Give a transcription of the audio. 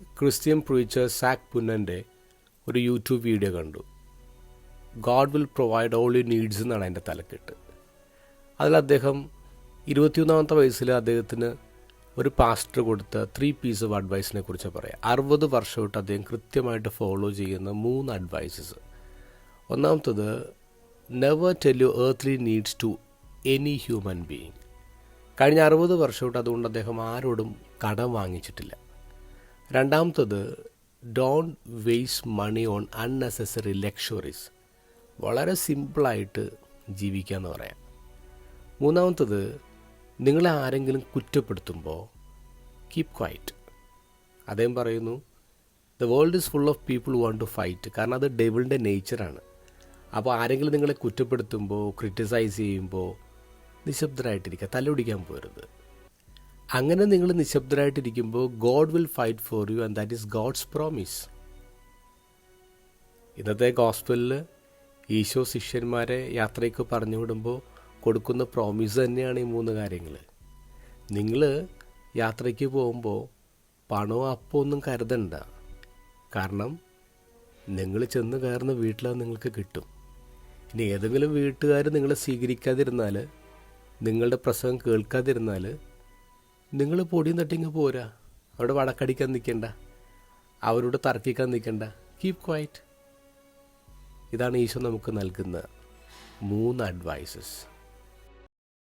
Christian preacher Zac പുന്നന്റെ ഒരു YouTube video കണ്ടു. God will provide all you needs എന്നാണ് അതിന്റെ തലക്കെട്ട്. അതിൽ അദ്ദേഹം ഇരുപത്തിയൊന്നാമത്തെ വയസ്സിൽ അദ്ദേഹത്തിന് ഒരു പാസ്റ്റർ കൊടുത്ത ത്രീ പീസ് ഓഫ് അഡ്വൈസിനെ കുറിച്ച് പറയാം. അറുപത് വർഷമായിട്ട് അദ്ദേഹം കൃത്യമായിട്ട് ഫോളോ ചെയ്യുന്ന മൂന്ന് അഡ്വൈസസ് ഒന്നാമത്തത് never tell you earthly needs to any human being കഴിഞ്ഞ അറുപത് വർഷമായിട്ട് അതുകൊണ്ട് അദ്ദേഹം ആരോടും കടം വാങ്ങിച്ചിട്ടില്ല. രണ്ടാമത്തത് don't waste money on unnecessary luxuries വളരെ സിമ്പിളായിട്ട് ജീവിക്കുക എന്ന് പറയാം. മൂന്നാമത്തത് നിങ്ങളെ ആരെങ്കിലും കുറ്റപ്പെടുത്തുമ്പോൾ കീപ് ക്വൈറ്റ് അദ്ദേഹം പറയുന്നു the world is full of people want to fight കാരണം അത് ഡെവിളിന്റെ നേച്ചറാണ് അപ്പോൾ ആരെങ്കിലും നിങ്ങളെ കുറ്റപ്പെടുത്തുമ്പോൾ ക്രിറ്റിസൈസ് ചെയ്യുമ്പോൾ നിശബ്ദരായിട്ടിരിക്കുക തലൊടിക്കാൻ പോരുത്. അങ്ങനെ നിങ്ങൾ നിശബ്ദരായിട്ടിരിക്കുമ്പോൾ God will fight for you and that is God's promise ഇന്നത്തെ ഗോസ്പലിൽ ഈശോ ശിഷ്യന്മാരെ യാത്രയ്ക്ക് പറഞ്ഞു വിടുമ്പോൾ കൊടുക്കുന്ന പ്രോമിസ് തന്നെയാണ് ഈ മൂന്ന് കാര്യങ്ങൾ. നിങ്ങൾ യാത്രയ്ക്ക് പോകുമ്പോൾ പണമോ അപ്പോൾ ഒന്നും കരുതണ്ട. കാരണം നിങ്ങൾ ചെന്ന് കയറുന്ന വീട്ടിലത് നിങ്ങൾക്ക് കിട്ടും. ഇനി ഏതെങ്കിലും വീട്ടുകാർ നിങ്ങളെ സ്വീകരിക്കാതിരുന്നാൽ നിങ്ങളുടെ പ്രസംഗം കേൾക്കാതിരുന്നാൽ നിങ്ങൾ പൊടിയും തട്ടിങ്ങ് പോരാ. അവിടെ വടക്കടിക്കാൻ നിൽക്കണ്ട അവരോട് തർക്കിക്കാൻ നിൽക്കണ്ട കീപ് ക്വയറ്റ് ഇതാണ് ഈശോ നമുക്ക് നൽകുന്ന മൂന്ന് അഡ്വൈസസ്